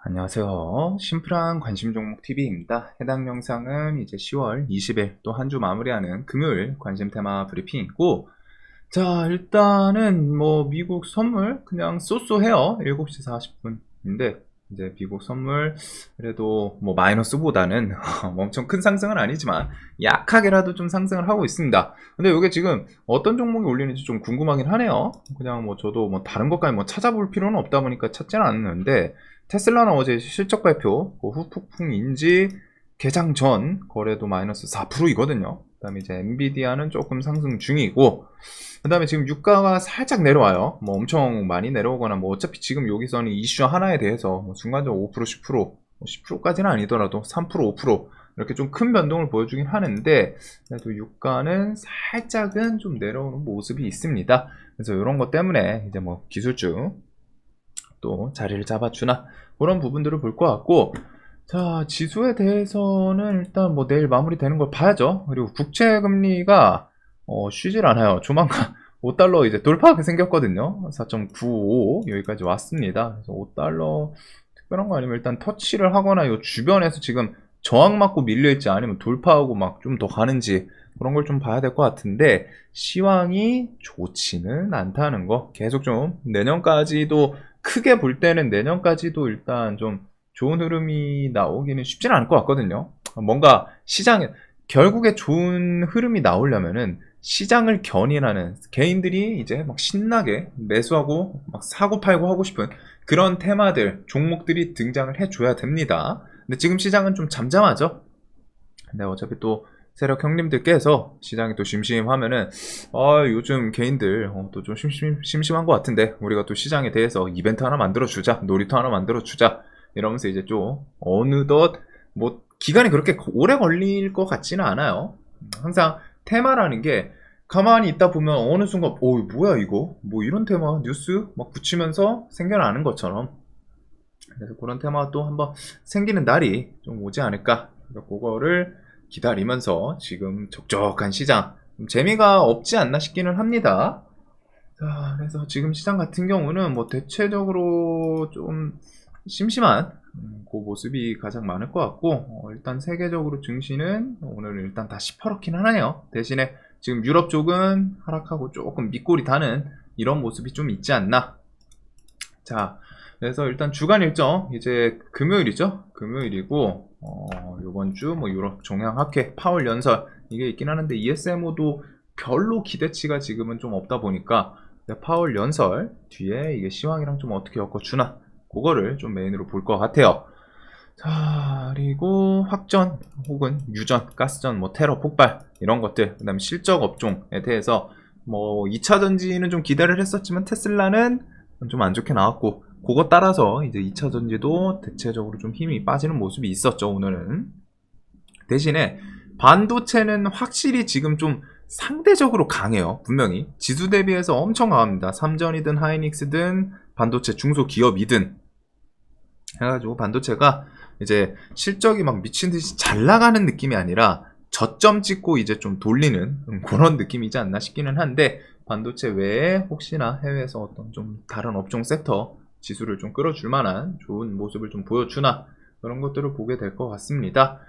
안녕하세요. 심플한 관심 종목 TV입니다. 해당 영상은 이제 10월 20일 또 한 주 마무리하는 금요일 관심 테마 브리핑이고, 자, 일단은 뭐 미국 선물 그냥 쏘쏘해요. 7시 40분인데, 이제 미국 선물 그래도 뭐 마이너스보다는 뭐 엄청 큰 상승은 아니지만 약하게라도 좀 상승을 하고 있습니다. 근데 이게 지금 어떤 종목이 올리는지 좀 궁금하긴 하네요. 그냥 뭐 저도 뭐 다른 것까지 뭐 찾아볼 필요는 없다 보니까 찾지는 않는데 테슬라는 어제 실적 발표 그 후폭풍인지 개장 전 거래도 마이너스 4%이거든요. 그 다음에 이제 엔비디아는 조금 상승 중이고 그 다음에 지금 유가가 살짝 내려와요. 뭐 엄청 많이 내려오거나 뭐 어차피 지금 여기서는 이슈 하나에 대해서 뭐 순간적으로 5% 10%뭐 10%까지는 아니더라도 3% 5% 이렇게 좀 큰 변동을 보여주긴 하는데 그래도 유가는 살짝은 좀 내려오는 모습이 있습니다. 그래서 이런 것 때문에 이제 뭐 기술주 또 자리를 잡아주나 그런 부분들을 볼 것 같고 자 지수에 대해서는 일단 뭐 내일 마무리되는 걸 봐야죠. 그리고 국채 금리가 어, 쉬질 않아요. 조만간 5달러 이제 돌파하게 생겼거든요. 4.95 여기까지 왔습니다. 그래서 5달러 특별한 거 아니면 일단 터치를 하거나 이 주변에서 지금 저항 맞고 밀려 있지 아니면 돌파하고 막 좀 더 가는지 그런 걸 좀 봐야 될 것 같은데 시황이 좋지는 않다는 거. 계속 좀 내년까지도 크게 볼 때는 내년까지도 일단 좀 좋은 흐름이 나오기는 쉽지는 않을 것 같거든요. 뭔가 시장에 결국에 좋은 흐름이 나오려면은 시장을 견인하는 개인들이 이제 막 신나게 매수하고 막 사고 팔고 하고 싶은 그런 테마들, 종목들이 등장을 해줘야 됩니다. 근데 지금 시장은 좀 잠잠하죠? 근데 어차피 또 세력 형님들께서 시장이 또 심심하면은 아 요즘 개인들 어, 또좀 심심, 심심한 것 같은데 우리가 또 시장에 대해서 이벤트 하나 만들어 주자 놀이터 하나 만들어 주자 이러면서 이제 좀 어느덧 뭐 기간이 그렇게 오래 걸릴 것 같지는 않아요. 항상 테마라는 게 가만히 있다 보면 어느 순간 오 뭐야 이거? 뭐 이런 테마 뉴스? 막 붙이면서 생겨나는 것처럼. 그래서 그런 테마가 또 한번 생기는 날이 좀 오지 않을까. 그거를 기다리면서 지금 적적한 시장 좀 재미가 없지 않나 싶기는 합니다. 자, 그래서 지금 시장 같은 경우는 뭐 대체적으로 좀 심심한 음, 그 모습이 가장 많을 것 같고 어, 일단 세계적으로 증시는 오늘 일단 다 시퍼렇긴 하네요. 대신에 지금 유럽 쪽은 하락하고 조금 밑골이 다는 이런 모습이 좀 있지 않나. 자, 그래서 일단 주간 일정 이제 금요일이죠. 금요일이고 어, 이번 주 뭐 유럽 종양 학회 파월 연설 이게 있긴 하는데 ESMO도 별로 기대치가 지금은 좀 없다 보니까 파월 연설 뒤에 이게 시황이랑 좀 어떻게 엮어주나 그거를 좀 메인으로 볼 것 같아요. 자 그리고 확전 혹은 유전, 가스전, 뭐 테러 폭발 이런 것들 그 다음에 실적 업종에 대해서 뭐 2차 전지는 좀 기대를 했었지만 테슬라는 좀 안 좋게 나왔고 그거 따라서 이제 2차 전지도 대체적으로 좀 힘이 빠지는 모습이 있었죠, 오늘은. 대신에 반도체는 확실히 지금 좀 상대적으로 강해요, 분명히. 지수 대비해서 엄청 강합니다. 삼전이든 하이닉스든 반도체 중소기업이든. 해가지고 반도체가 이제 실적이 막 미친 듯이 잘 나가는 느낌이 아니라 저점 찍고 이제 좀 돌리는 그런 느낌이지 않나 싶기는 한데 반도체 외에 혹시나 해외에서 어떤 좀 다른 업종 섹터 지수를 좀 끌어줄 만한 좋은 모습을 좀 보여주나 그런 것들을 보게 될 것 같습니다.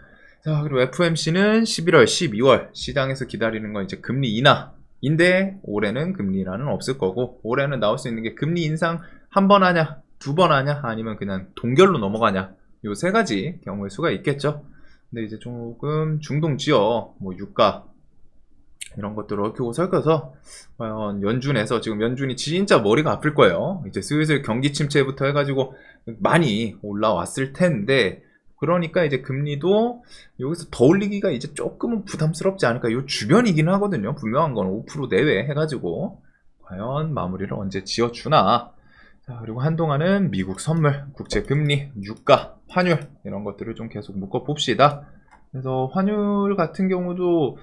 자, 그리고 FMC는 11월, 12월 시장에서 기다리는 건 이제 금리 인하인데 올해는 금리 인하는 없을 거고 올해는 나올 수 있는 게 금리 인상 한 번 하냐, 두 번 하냐, 아니면 그냥 동결로 넘어가냐 요 세 가지 경우의 수가 있겠죠. 근데 이제 조금 중동 지역, 뭐 유가 이런 것들을 얽히고 설켜서 과연 연준에서 지금 연준이 진짜 머리가 아플 거예요. 이제 슬슬 경기 침체부터 해가지고 많이 올라왔을 텐데 그러니까 이제 금리도 여기서 더 올리기가 이제 조금은 부담스럽지 않을까. 요 주변이긴 하거든요. 분명한 건 5% 내외 해가지고 과연 마무리를 언제 지어주나. 자, 그리고 한동안은 미국 선물, 국제 금리, 유가, 환율 이런 것들을 좀 계속 묶어 봅시다. 그래서 환율 같은 경우도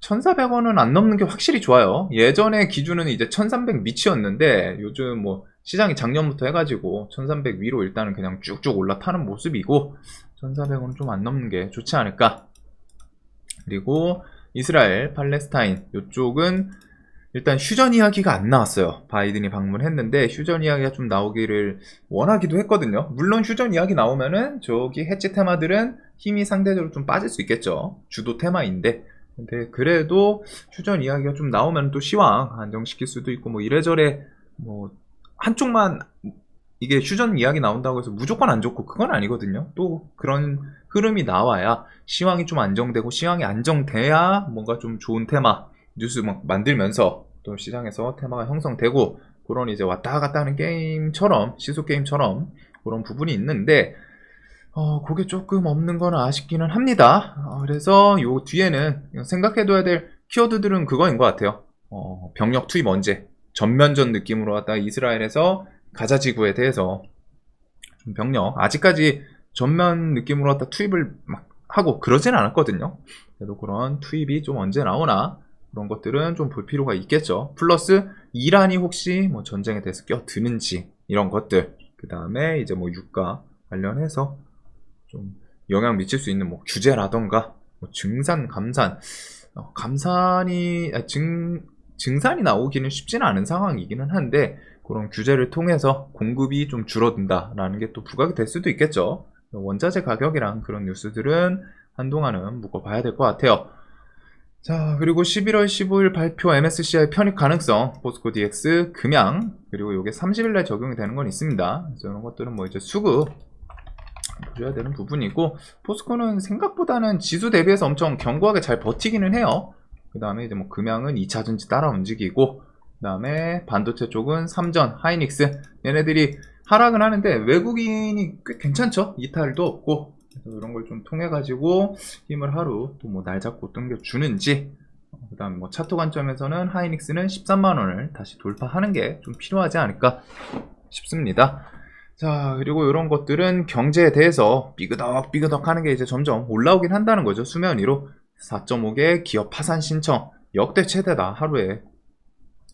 1,400원은 안 넘는 게 확실히 좋아요. 예전에 기준은 이제 1,300 밑이었는데 요즘 뭐 시장이 작년부터 해가지고 1,300 위로 일단은 그냥 쭉쭉 올라타는 모습이고 1,400원은 좀 안 넘는 게 좋지 않을까. 그리고 이스라엘, 팔레스타인 이쪽은 일단 휴전 이야기가 안 나왔어요. 바이든이 방문했는데 휴전 이야기가 좀 나오기를 원하기도 했거든요. 물론 휴전 이야기 나오면은 저기 해치 테마들은 힘이 상대적으로 좀 빠질 수 있겠죠. 주도 테마인데. 근데 그래도 휴전 이야기가 좀 나오면 또 시황 안정시킬 수도 있고 뭐 이래저래 뭐 한쪽만 이게 휴전 이야기 나온다고 해서 무조건 안 좋고 그건 아니거든요. 또 그런 흐름이 나와야 시황이 좀 안정되고 시황이 안정돼야 뭔가 좀 좋은 테마 뉴스 막 만들면서 또 시장에서 테마가 형성되고 그런 이제 왔다 갔다 하는 게임처럼 시속 게임처럼 그런 부분이 있는데 어 그게 조금 없는 건 아쉽기는 합니다. 어, 그래서 요 뒤에는 생각해둬야 될 키워드들은 그거인 것 같아요. 어, 병력 투입 언제 전면전 느낌으로 왔다 이스라엘에서 가자 지구에 대해서 좀 병력 아직까지 전면 느낌으로 왔다 투입을 막 하고 그러진 않았거든요. 그래도 그런 투입이 좀 언제 나오나 그런 것들은 좀 볼 필요가 있겠죠. 플러스 이란이 혹시 뭐 전쟁에 대해서 껴드는지 이런 것들 그 다음에 이제 뭐 유가 관련해서 좀 영향 미칠 수 있는 뭐 규제라던가 뭐 증산 감산 어, 감산이 아, 증 증산이 나오기는 쉽지는 않은 상황이기는 한데 그런 규제를 통해서 공급이 좀 줄어든다라는 게 또 부각이 될 수도 있겠죠. 원자재 가격이랑 그런 뉴스들은 한동안은 묶어봐야 될 것 같아요. 자, 그리고 11월 15일 발표 MSCI 편입 가능성, 포스코 DX 금양, 그리고 이게 30일날 적용이 되는 건 있습니다. 이런 것들은 뭐 이제 수급 보셔야 되는 부분이고, 포스코는 생각보다는 지수 대비해서 엄청 견고하게 잘 버티기는 해요. 그 다음에 이제 뭐 금양은 2차전지 따라 움직이고, 그 다음에 반도체 쪽은 삼전, 하이닉스, 얘네들이 하락은 하는데 외국인이 꽤 괜찮죠? 이탈도 없고, 그래서 이런 걸 좀 통해 가지고 힘을 하루 또 뭐 날 잡고 당겨 주는지 그 다음 뭐 차트 관점에서는 하이닉스는 13만 원을 다시 돌파하는 게 좀 필요하지 않을까 싶습니다. 자 그리고 이런 것들은 경제에 대해서 삐그덕 삐그덕 하는 게 이제 점점 올라오긴 한다는 거죠 수면 위로 4.5개 기업 파산 신청 역대 최대다 하루에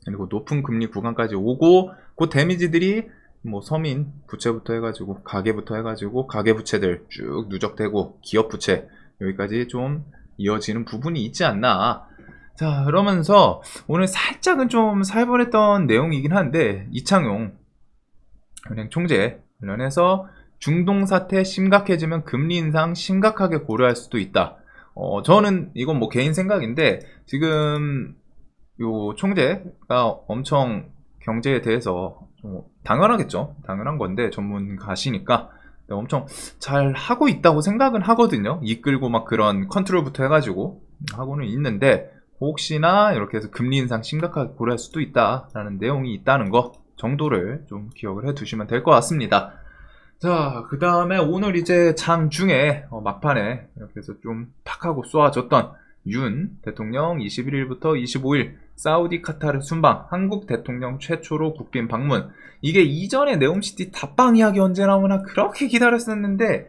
그리고 높은 금리 구간까지 오고 그 데미지들이 뭐 서민 부채부터 해가지고 가계부터 해가지고 가계 부채들 쭉 누적되고 기업 부채 여기까지 좀 이어지는 부분이 있지 않나. 자 그러면서 오늘 살짝은 좀 살벌했던 내용이긴 한데 이창용 은행 총재 관련해서 중동 사태 심각해지면 금리 인상 심각하게 고려할 수도 있다. 어 저는 이건 뭐 개인 생각인데 지금 요 총재가 엄청 경제에 대해서 좀 당연하겠죠. 당연한 건데 전문가시니까 엄청 잘 하고 있다고 생각은 하거든요. 이끌고 막 그런 컨트롤부터 해가지고 하고는 있는데 혹시나 이렇게 해서 금리 인상 심각하게 고려할 수도 있다라는 내용이 있다는 거 정도를 좀 기억을 해 두시면 될 것 같습니다. 자, 그 다음에 오늘 이제 장 중에 어, 막판에 이렇게 해서 좀탁 하고 쏘아줬던 윤 대통령 21일부터 25일 사우디 카타르 순방 한국 대통령 최초로 국빈 방문. 이게 이전에 네옴시티 답방 이야기 언제 나오나 그렇게 기다렸었는데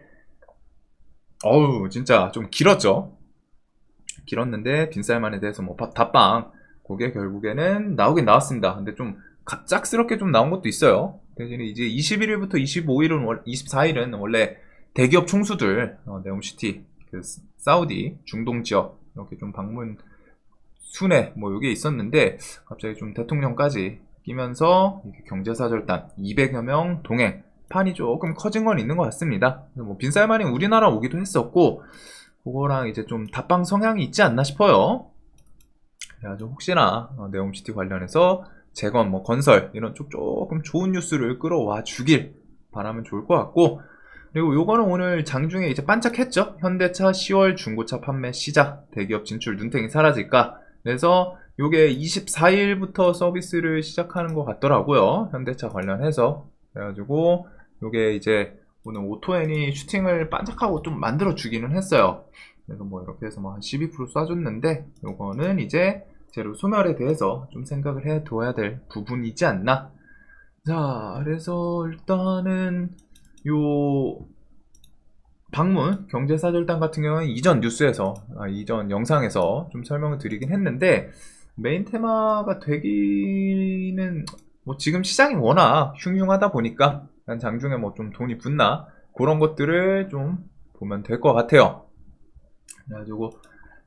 어우 진짜 좀 길었죠? 길었는데 빈살만에 대해서 뭐 답방 그게 결국에는 나오긴 나왔습니다. 근데 좀 갑작스럽게 좀 나온 것도 있어요. 대신에 이제 21일부터 25일은 24일은 원래 대기업 총수들 어, 네옴시티 그 사우디 중동 지역 이렇게 좀 방문 순회 뭐 이게 있었는데 갑자기 좀 대통령까지 끼면서 경제사절단 200여 명 동행 판이 조금 커진 건 있는 것 같습니다. 뭐 빈살만이 우리나라 오기도 했었고 그거랑 이제 좀 답방 성향이 있지 않나 싶어요. 그래가지고 혹시나 어, 네옴시티 관련해서 재건, 뭐 건설 이런 쪽 조금 좋은 뉴스를 끌어와 주길 바라면 좋을 것 같고 그리고 요거는 오늘 장중에 이제 반짝했죠. 현대차 10월 중고차 판매 시작, 대기업 진출 눈탱이 사라질까. 그래서 요게 24일부터 서비스를 시작하는 것 같더라고요. 현대차 관련해서. 그래가지고 요게 이제 오늘 오토엔이 슈팅을 반짝하고 좀 만들어 주기는 했어요. 그래서 뭐 이렇게 해서 뭐 한 12% 쏴줬는데 요거는 이제 재료 소멸에 대해서 좀 생각을 해 둬야 될 부분이지 않나. 자, 그래서 일단은 요 방문 경제사절단 같은 경우는 이전 뉴스에서 아, 이전 영상에서 좀 설명을 드리긴 했는데 메인 테마가 되기는 뭐 지금 시장이 워낙 흉흉하다 보니까 난 장중에 뭐 좀 돈이 붙나 그런 것들을 좀 보면 될 것 같아요. 그래가지고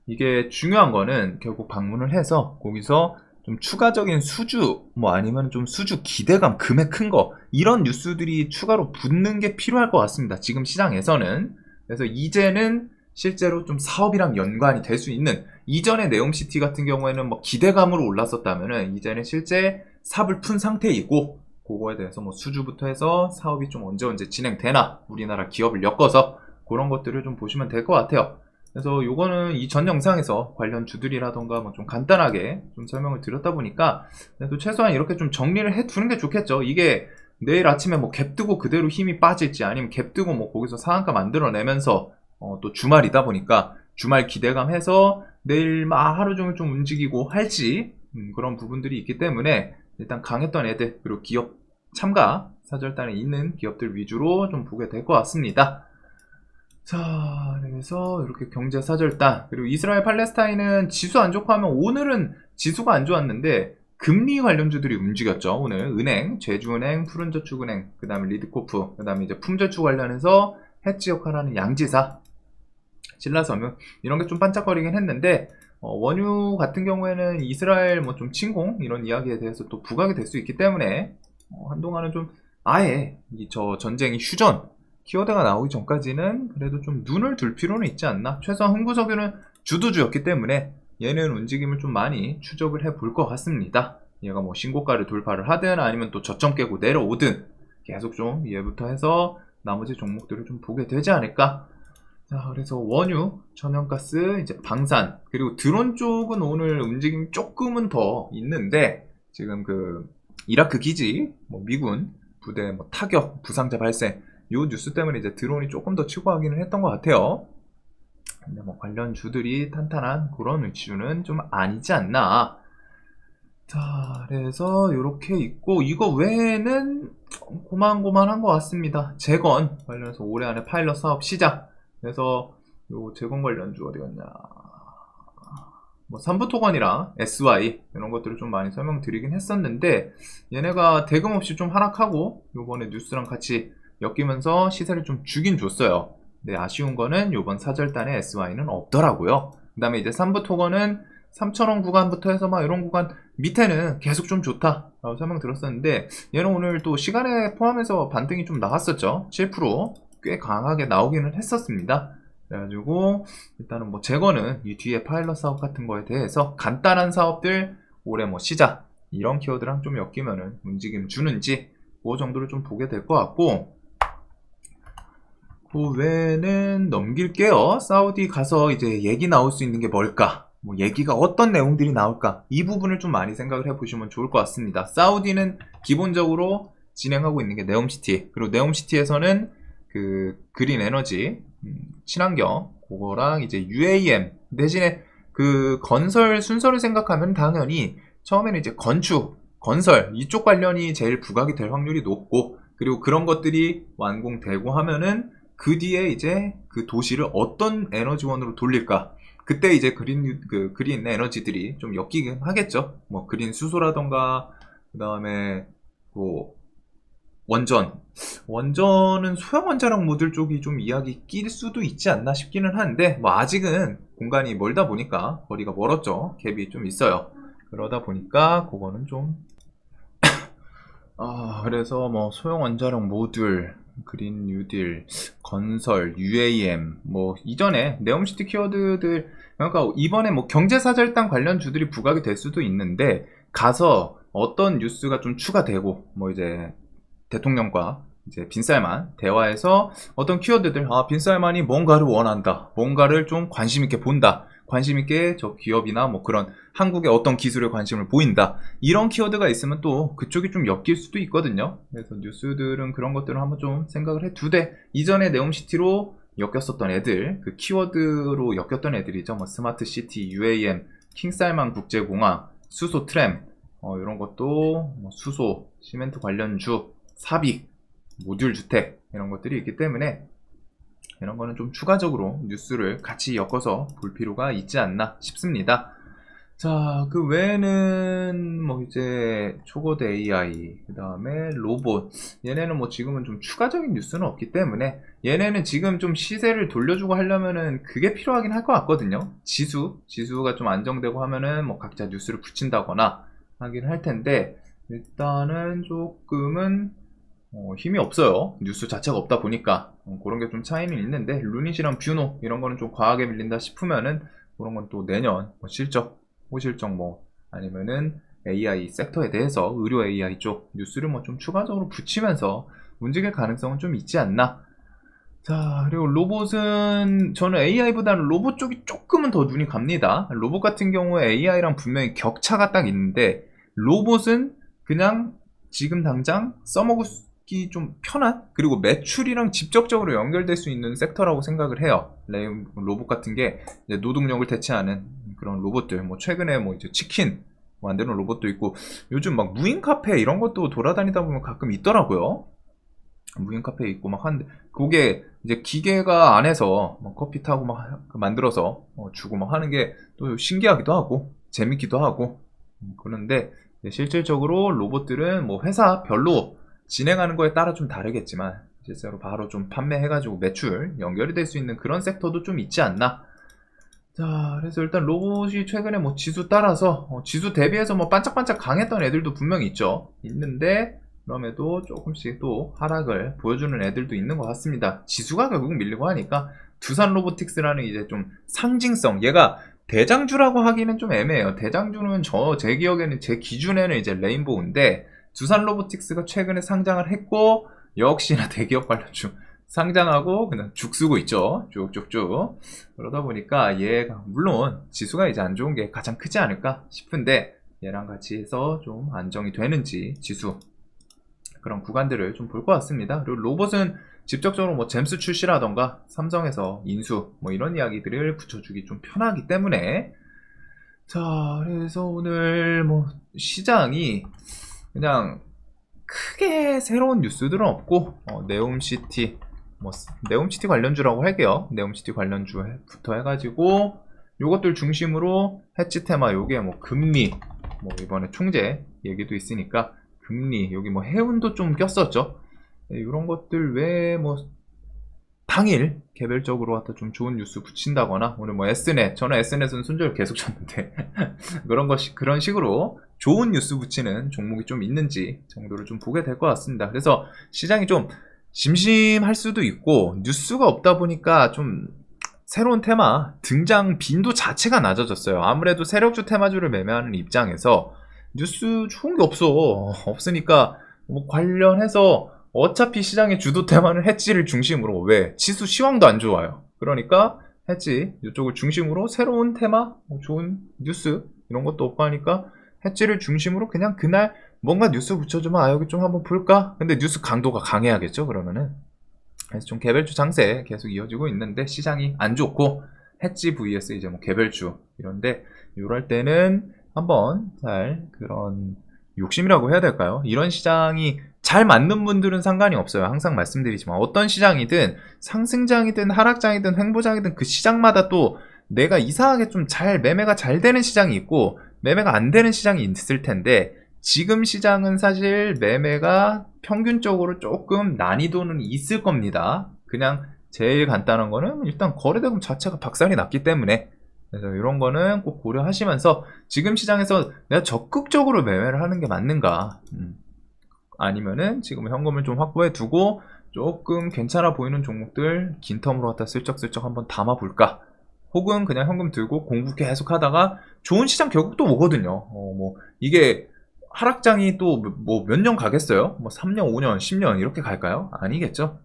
이게 중요한 거는 결국 방문을 해서 거기서 좀 추가적인 수주, 뭐 아니면 좀 수주 기대감, 금액 큰 거, 이런 뉴스들이 추가로 붙는 게 필요할 것 같습니다. 지금 시장에서는. 그래서 이제는 실제로 좀 사업이랑 연관이 될 수 있는, 이전에 네옴시티 같은 경우에는 뭐 기대감으로 올랐었다면은, 이제는 실제 삽을 푼 상태이고, 그거에 대해서 뭐 수주부터 해서 사업이 좀 언제 언제 진행되나, 우리나라 기업을 엮어서 그런 것들을 좀 보시면 될 것 같아요. 그래서 요거는 이 전 영상에서 관련 주들이라던가 뭐 좀 간단하게 좀 설명을 드렸다 보니까 그래도 최소한 이렇게 좀 정리를 해 두는 게 좋겠죠. 이게 내일 아침에 뭐 갭 뜨고 그대로 힘이 빠질지 아니면 갭 뜨고 뭐 거기서 상한가 만들어내면서 어, 또 주말이다 보니까 주말 기대감 해서 내일 막 하루 종일 좀 움직이고 할지 음, 그런 부분들이 있기 때문에 일단 강했던 애들 그리고 기업 참가 사절단에 있는 기업들 위주로 좀 보게 될 것 같습니다. 자, 그래서 이렇게 경제 사절단 그리고 이스라엘 팔레스타인은 지수 안 좋고 하면 오늘은 지수가 안 좋았는데 금리 관련주들이 움직였죠. 오늘 은행, 제주은행, 푸른저축은행, 그 다음에 리드코프, 그 다음에 이제 품저축 관련해서 해지 역할하는 양지사, 신라섬유 이런 게 좀 반짝거리긴 했는데 어, 원유 같은 경우에는 이스라엘 뭐 좀 침공 이런 이야기에 대해서 또 부각이 될 수 있기 때문에 어, 한동안은 좀 아예 이 저 전쟁이 휴전 키워드가 나오기 전까지는 그래도 좀 눈을 둘 필요는 있지 않나 최소한 흥구석유는 주도주였기 때문에 얘는 움직임을 좀 많이 추적을 해 볼 것 같습니다 얘가 뭐 신고가를 돌파를 하든 아니면 또 저점 깨고 내려오든 계속 좀 얘부터 해서 나머지 종목들을 좀 보게 되지 않을까 자, 그래서 원유, 천연가스, 이제 방산, 그리고 드론 쪽은 오늘 움직임 조금은 더 있는데, 지금 그, 이라크 기지, 뭐 미군, 부대 뭐 타격, 부상자 발생, 요 뉴스 때문에 이제 드론이 조금 더 치고 하기는 했던 것 같아요. 뭐 관련 주들이 탄탄한 그런 위치는 좀 아니지 않나. 자, 그래서 이렇게 있고, 이거 외에는 고만고만한 것 같습니다. 재건 관련해서 올해 안에 파일럿 사업 시작. 그래서 요 재건 관련주 어디 갔냐 뭐 삼부토건이랑 SY 이런 것들을 좀 많이 설명드리긴 했었는데 얘네가 대금 없이 좀 하락하고 요번에 뉴스랑 같이 엮이면서 시세를 좀 주긴 줬어요 근데 아쉬운 거는 요번 사절단에 SY는 없더라고요. 그 다음에 이제 삼부토건은 3,000원 구간부터 해서 막 이런 구간 밑에는 계속 좀 좋다 라고 설명 들었었는데 얘는 오늘 또 시간에 포함해서 반등이 좀 나왔었죠. 7%꽤 강하게 나오기는 했었습니다. 그래가지고 일단은 뭐 재건은 이 뒤에 파일럿 사업 같은 거에 대해서 간단한 사업들 올해 뭐 시작 이런 키워드랑 좀 엮이면은 움직임 주는지 그 정도를 좀 보게 될 것 같고 그 외에는 넘길게요. 사우디 가서 이제 얘기 나올 수 있는 게 뭘까? 뭐 얘기가 어떤 내용들이 나올까? 이 부분을 좀 많이 생각을 해보시면 좋을 것 같습니다. 사우디는 기본적으로 진행하고 있는 게 네옴시티. 그리고 네옴시티에서는 그 그린 에너지 음, 친환경 그거랑 이제 UAM 대신에 그 건설 순서를 생각하면 당연히 처음에는 이제 건축 건설 이쪽 관련이 제일 부각이 될 확률이 높고 그리고 그런 것들이 완공되고 하면은 그 뒤에 이제 그 도시를 어떤 에너지원으로 돌릴까? 그때 이제 그린 그 그린 에너지들이 좀 엮이긴 하겠죠. 뭐 그린 수소라던가 그 다음에 뭐 원전. 원전은 소형 원자력 모듈 쪽이 좀 이야기 낄 수도 있지 않나 싶기는 한데 뭐 아직은 공간이 멀다 보니까 거리가 멀었죠. 갭이 좀 있어요. 그러다 보니까 그거는 좀 아, 그래서 뭐 소형 원자력 모듈 그린 뉴딜 건설 UAM 뭐 이전에 네옴시티 키워드들 그러니까 이번에 뭐 경제사절단 관련 주들이 부각이 될 수도 있는데 가서 어떤 뉴스가 좀 추가되고 뭐 이제 대통령과 이제 빈살만 대화에서 어떤 키워드들 아 빈살만이 뭔가를 원한다 뭔가를 좀 관심 있게 본다 관심 있게 저 기업이나 뭐 그런 한국의 어떤 기술에 관심을 보인다. 이런 키워드가 있으면 또 그쪽이 좀 엮일 수도 있거든요. 그래서 뉴스들은 그런 것들을 한번 좀 생각을 해 두되 이전에 네옴시티로 엮였었던 애들 그 키워드로 엮였던 애들이죠. 뭐 스마트 시티 UAM 킹살만 국제공항 수소 트램 어, 이런 것도 뭐 수소 시멘트 관련주 삽입, 모듈 주택 이런 것들이 있기 때문에 이런 거는 좀 추가적으로 뉴스를 같이 엮어서 볼 필요가 있지 않나 싶습니다. 자, 그 외에는 뭐 이제 초거대 AI, 그 다음에 로봇. 얘네는 뭐 지금은 좀 추가적인 뉴스는 없기 때문에 얘네는 지금 좀 시세를 돌려주고 하려면은 그게 필요하긴 할 것 같거든요. 지수, 지수가 좀 안정되고 하면은 뭐 각자 뉴스를 붙인다거나 하긴 할 텐데 일단은 조금은 어, 힘이 없어요. 뉴스 자체가 없다 보니까 어, 그런 게 좀 차이는 있는데 루닛이랑 뷰노 이런 거는 좀 과하게 밀린다 싶으면은 그런 건 또 내년 뭐 실적, 호실적 뭐 아니면은 AI 섹터에 대해서 의료 AI 쪽 뉴스를 뭐 좀 추가적으로 붙이면서 움직일 가능성은 좀 있지 않나. 자, 그리고 로봇은 저는 AI보다는 로봇 쪽이 조금은 더 눈이 갑니다. 로봇 같은 경우에 AI랑 분명히 격차가 딱 있는데 로봇은 그냥 지금 당장 써먹 기 좀 편한 그리고 매출이랑 직접적으로 연결될 수 있는 섹터라고 생각을 해요. 레- 로봇 같은 게 노동력을 대체하는 그런 로봇들, 뭐 최근에 뭐 이제 치킨 만드는 로봇도 있고 요즘 막 무인 카페 이런 것도 돌아다니다 보면 가끔 있더라고요. 무인 카페 있고 막 하는데 그게 이제 기계가 안에서 막 커피 타고 막 하- 만들어서 어, 주고 막 하는 게 또 신기하기도 하고 재밌기도 하고 음, 그런데 실질적으로 로봇들은 뭐 회사별로 진행하는 거에 따라 좀 다르겠지만 실제로 바로 좀 판매해가지고 매출 연결이 될 수 있는 그런 섹터도 좀 있지 않나. 자, 그래서 일단 로봇이 최근에 뭐 지수 따라서 어, 지수 대비해서 뭐 반짝반짝 강했던 애들도 분명히 있죠. 있는데 그럼에도 조금씩 또 하락을 보여주는 애들도 있는 것 같습니다. 지수가 결국 밀리고 하니까 두산 로보틱스라는 이제 좀 상징성, 얘가 대장주라고 하기는 좀 애매해요. 대장주는 저 제 기억에는 제 기준에는 이제 레인보우인데 두산 로보틱스가 최근에 상장을 했고 역시나 대기업 관련주 상장하고 그냥 죽 쓰고 있죠. 쭉쭉쭉. 그러다 보니까 얘가 물론 지수가 이제 안 좋은 게 가장 크지 않을까 싶은데 얘랑 같이 해서 좀 안정이 되는지 지수 그런 구간들을 좀 볼 것 같습니다. 그리고 로봇은 직접적으로 뭐 잼스 출시라던가 삼성에서 인수 뭐 이런 이야기들을 붙여주기 좀 편하기 때문에 자 그래서 오늘 뭐 시장이 그냥 크게 새로운 뉴스들은 없고 어, 네옴시티 뭐 네옴시티 관련주라고 할게요. 네옴시티 관련주부터 해가지고 요것들 중심으로 해치 테마 요게 뭐 금리 뭐 이번에 총재 얘기도 있으니까 금리 여기 뭐 해운도 좀 꼈었죠. 네, 이런 것들 외에 뭐 당일 개별적으로 갖다 좀 좋은 뉴스 붙인다거나 오늘 뭐 S넷 저는 S넷은 순절 계속 쳤는데 그런 것이 그런 식으로 좋은 뉴스 붙이는 종목이 좀 있는지 정도를 좀 보게 될 것 같습니다. 그래서 시장이 좀 심심할 수도 있고 뉴스가 없다 보니까 좀 새로운 테마 등장 빈도 자체가 낮아졌어요. 아무래도 세력주 테마주를 매매하는 입장에서 뉴스 좋은 게 없어. 없으니까 뭐 관련해서 어차피 시장의 주도 테마는 해지를 중심으로 왜 지수 시황도 안 좋아요. 그러니까 해지 이쪽을 중심으로 새로운 테마, 뭐 좋은 뉴스 이런 것도 없고 하니까 해지를 중심으로 그냥 그날 뭔가 뉴스 붙여주면 아 여기 좀 한번 볼까? 근데 뉴스 강도가 강해야겠죠 그러면은 그래서 좀 개별주 장세 계속 이어지고 있는데 시장이 안 좋고 해지 vs 이제 뭐 개별주 이런데 이럴 때는 한번 잘 그런 욕심이라고 해야 될까요? 이런 시장이 잘 맞는 분들은 상관이 없어요. 항상 말씀드리지만 어떤 시장이든 상승장이든 하락장이든 횡보장이든 그 시장마다 또 내가 이상하게 좀 잘 매매가 잘 되는 시장이 있고 매매가 안 되는 시장이 있을 텐데 지금 시장은 사실 매매가 평균적으로 조금 난이도는 있을 겁니다. 그냥 제일 간단한 거는 일단 거래대금 자체가 박살이 났기 때문에 그래서 이런 거는 꼭 고려하시면서 지금 시장에서 내가 적극적으로 매매를 하는 게 맞는가 음. 아니면은 지금 현금을 좀 확보해 두고 조금 괜찮아 보이는 종목들 긴 텀으로 갖다 슬쩍슬쩍 한번 담아 볼까 혹은 그냥 현금 들고 공부 계속 하다가 좋은 시장 결국 또 오거든요 어, 뭐 이게 하락장이 또 뭐 몇 년 가겠어요? 뭐 3년, 5년, 10년 이렇게 갈까요? 아니겠죠.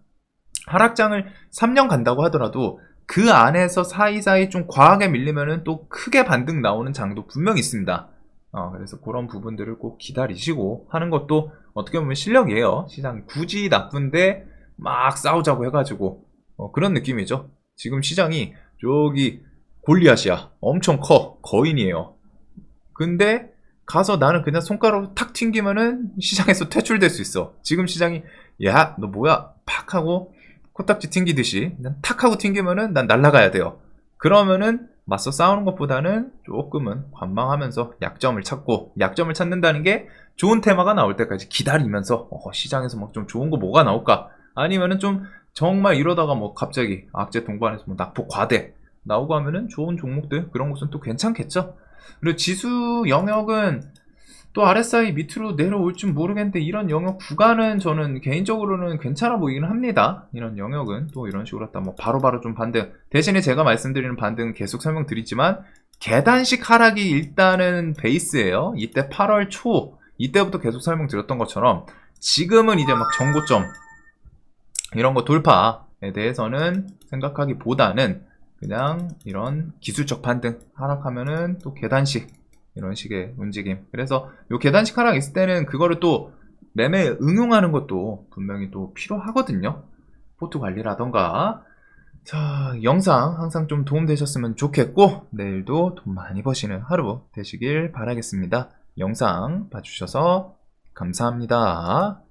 하락장을 3년 간다고 하더라도 그 안에서 사이사이 좀 과하게 밀리면은 또 크게 반등 나오는 장도 분명히 있습니다. 어, 그래서 그런 부분들을 꼭 기다리시고 하는 것도 어떻게 보면 실력이에요. 시장 굳이 나쁜데 막 싸우자고 해가지고 어, 그런 느낌이죠. 지금 시장이 저기 골리앗이야. 엄청 커. 거인이에요. 근데 가서 나는 그냥 손가락으로 탁 튕기면은 시장에서 퇴출될 수 있어. 지금 시장이 야 너 뭐야 팍 하고 코딱지 튕기듯이 그냥 탁 하고 튕기면은 난 날아가야 돼요. 그러면은 맞서 싸우는 것보다는 조금은 관망하면서 약점을 찾고 약점을 찾는다는 게 좋은 테마가 나올 때까지 기다리면서 어, 시장에서 막 좀 좋은 거 뭐가 나올까 아니면은 좀 정말 이러다가 뭐 갑자기 악재 동반해서 뭐 낙폭 과대 나오고 하면은 좋은 종목들 그런 곳은 또 괜찮겠죠. 그리고 지수 영역은 또 RSI 밑으로 내려올 줄 모르겠는데 이런 영역 구간은 저는 개인적으로는 괜찮아 보이긴 합니다. 이런 영역은 또 이런 식으로 했다 뭐 바로바로 좀 반등 대신에 제가 말씀드리는 반등은 계속 설명드리지만 계단식 하락이 일단은 베이스예요. 이때 8월 초 이때부터 계속 설명드렸던 것처럼 지금은 이제 막 정고점 이런 거 돌파에 대해서는 생각하기보다는 그냥 이런 기술적 반등 하락하면은 또 계단식 이런 식의 움직임. 그래서 요 계단식 하락 있을 때는 그거를 또 매매에 응용하는 것도 분명히 또 필요하거든요. 포트 관리라던가. 자, 영상 항상 좀 도움되셨으면 좋겠고, 내일도 돈 많이 버시는 하루 되시길 바라겠습니다. 영상 봐주셔서 감사합니다.